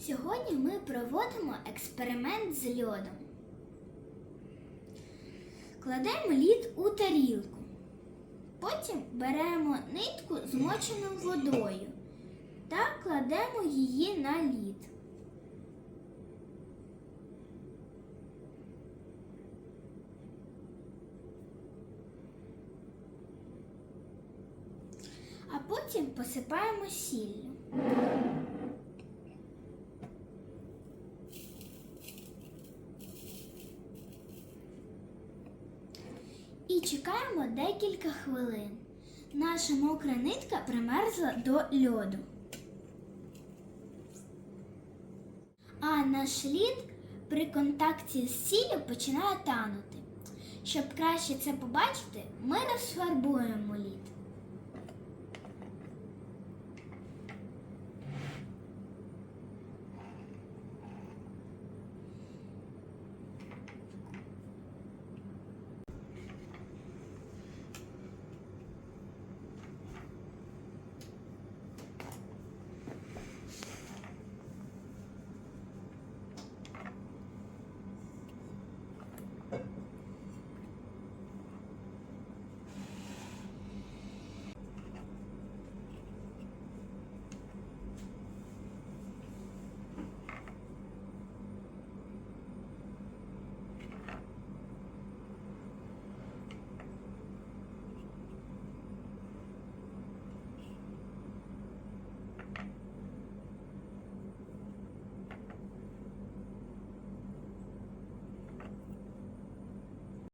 Сьогодні ми проводимо експеримент з льодом. Кладемо лід у тарілку. Потім беремо нитку, змочену водою, та кладемо її на лід. А потім посипаємо сіллю. І чекаємо декілька хвилин. Наша мокра нитка примерзла до льоду. А наш лід при контакті з сіллю починає танути. Щоб краще це побачити, ми розфарбуємо лід.